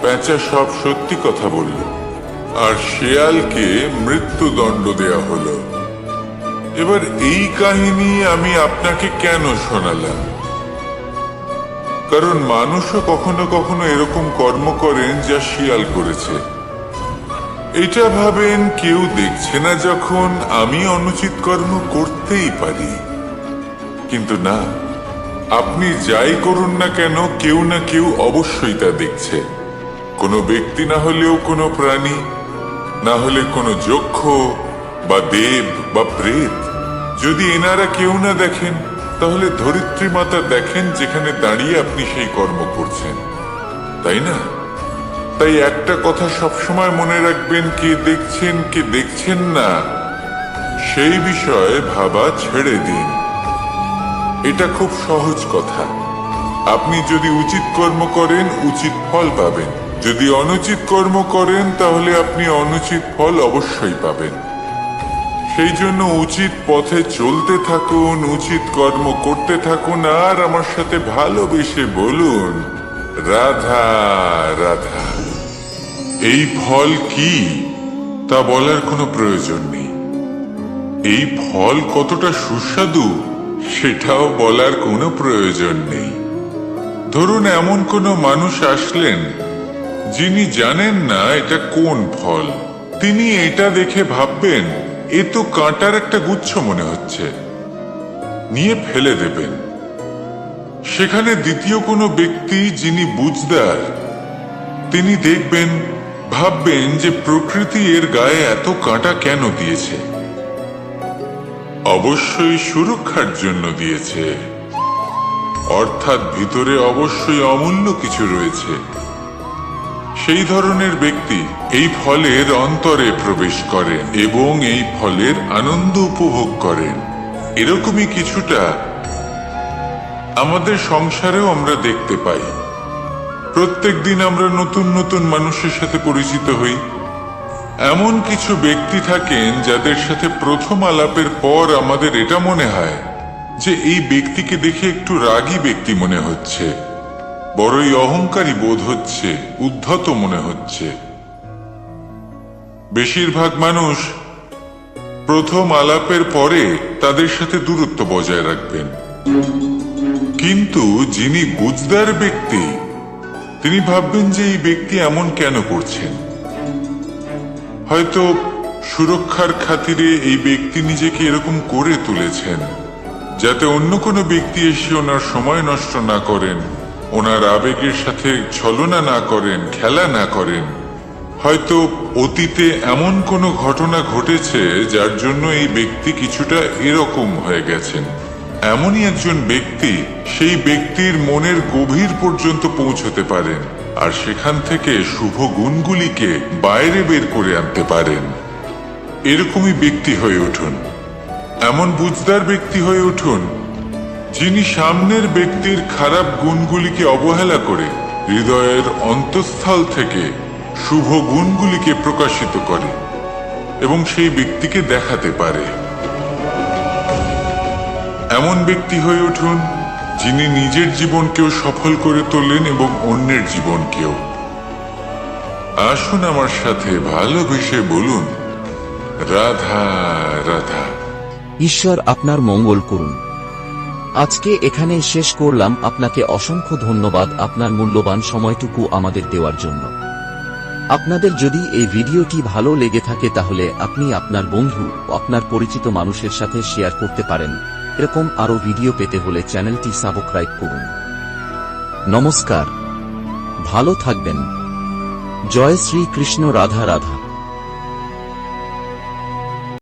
প্যাঁচা সব সত্যি কথা বলল। আর শেয়ালকে মৃত্যুদণ্ড দেয়া হলো। এবার এই কাহিনী আমি আপনাকে কেন শোনালাম? কারণ মানুষও কখনো কখনো এরকম কর্ম করেন যা শিয়াল করেছে। এটা ভাবেন কেউ দেখছে না যখন আমি অনুচিত কর্ম করতেই পারি। কিন্তু না, আপনি যাই করুন না কেন, কেউ না কেউ অবশ্যই তা দেখছে। কোনো ব্যক্তি না হলেও কোনো প্রাণী, না হলে কোনো যক্ষ বা দেব বা প্রেত। যদি এনারা কেউ না দেখেন, তাহলে ধরিত্রী মাতা দেখেন যেখানে দাঁড়িয়ে আপনি সেই কর্ম করছেন। তাই না? তাই একটা কথা সবসময় মনে রাখবেন, কে দেখছেন কে দেখছেন না, সেই বিষয়ে ভাবা ছেড়ে দিন। এটা খুব সহজ কথা। আপনি যদি উচিত কর্ম করেন, উচিত ফল পাবেন। যদি অনুচিত কর্ম করেন, তাহলে আপনি অনুচিত ফল অবশ্যই পাবেন। সেই জন্য উচিত পথে চলতে থাকুন, উচিত কর্ম করতে থাকুন, আর আমার সাথে ভালোবেসে বলুন, রাধা রাধা, এই ফল কি? তা বলার কোনো প্রয়োজন নেই। এই ফল কতটা সুস্বাদু, সেটাও বলার কোনো প্রয়োজন নেই। ধরুন এমন কোনো মানুষ আসলেন যিনি জানেন না এটা কোন ফল, তিনি এটা দেখে ভাববেন, এ তো কাঁটার একটা গুচ্ছ মনে হচ্ছে। নিয়ে ফেলে দেবেন। সেখানে দ্বিতীয় কোনো ব্যক্তি যিনি বুঝদার, তিনি দেখবেন, ভাববেন যে প্রকৃতি এর গায়ে এত কাঁটা কেন দিয়েছে। অবশ্যই সুরক্ষার জন্য দিয়েছে। অর্থাৎ ভিতরে অবশ্যই অমূল্য কিছু রয়েছে। সেই ধরনের ব্যক্তি এই ফলের অন্তরে প্রবেশ করেন এবং এই ফলের আনন্দ উপভোগ করেন। এরকমই কিছুটা আমাদের সংসারেও আমরা দেখতে পাই। প্রত্যেক দিন আমরা নতুন নতুন মানুষের সাথে পরিচিত হই। এমন কিছু ব্যক্তি থাকেন যাদের সাথে প্রথম আলাপের পর আমাদের এটা মনে হয় যে এই ব্যক্তিকে দেখে একটু রাগী ব্যক্তি মনে হচ্ছে। বড়ই অহংকারী বোধ হচ্ছে, উদ্ধত মনে হচ্ছে। বেশিরভাগ মানুষ প্রথম আলাপের পরে তাদের সাথে দূরত্ব বজায় রাখবেন। কিন্তু যিনি বুঝদার ব্যক্তি, তিনি ভাববেন যে এই ব্যক্তি এমন কেন করছেন। হয়তো সুরক্ষার খাতিরে এই ব্যক্তি নিজেকে এরকম করে তুলেছেন, যাতে অন্য কোনো ব্যক্তি এসে ওনার সময় নষ্ট না করেন। ওনার আবেগের সাথে ছলনা না করেন, খেলা না করেন। হয়তো অতীতে এমন কোনো ঘটনা ঘটেছে যার জন্য এই ব্যক্তি কিছুটা এরকম হয়ে গেছেন। এমনই একজন ব্যক্তি সেই ব্যক্তির মনের গভীর পর্যন্ত পৌঁছতে পারেন আর সেখান থেকে শুভ গুণগুলিকে বাইরে বের করে আনতে পারেন। এরকমই ব্যক্তি হয়ে উঠুন। এমন বুঝদার ব্যক্তি হয়ে উঠুন যিনি সামনের ব্যক্তির খারাপ গুণগুলিকে অবহেলা করে হৃদয়ের অন্তঃস্থল থেকে শুভ গুণগুলিকে প্রকাশিত করে এবং সেই ব্যক্তিকে দেখাতে পারে। এমন ব্যক্তি হয়ে উঠুন যিনি নিজের জীবনকেও সফল করে তোলেন এবং অন্যের জীবনকেও। আসুন আমার সাথে ভালোবেসে বলুন, রাধা রাধা। ঈশ্বর আপনার মঙ্গল করুন। আজকে এখানে শেষ করলাম। আপনাকে অসংখ্য ধন্যবাদ আপনার মূল্যবান সময়টুকু আমাদের দেওয়ার জন্য। আপনাদের যদি এই ভিডিওটি ভালো লেগে থাকে তাহলে আপনি আপনার বন্ধু আপনার পরিচিত মানুষের সাথে শেয়ার করতে পারেন। এরকম আরও ভিডিও পেতে হলে চ্যানেলটি সাবস্ক্রাইব করুন। নমস্কার। ভালো থাকবেন। জয় শ্রী কৃষ্ণ রাধা রাধা।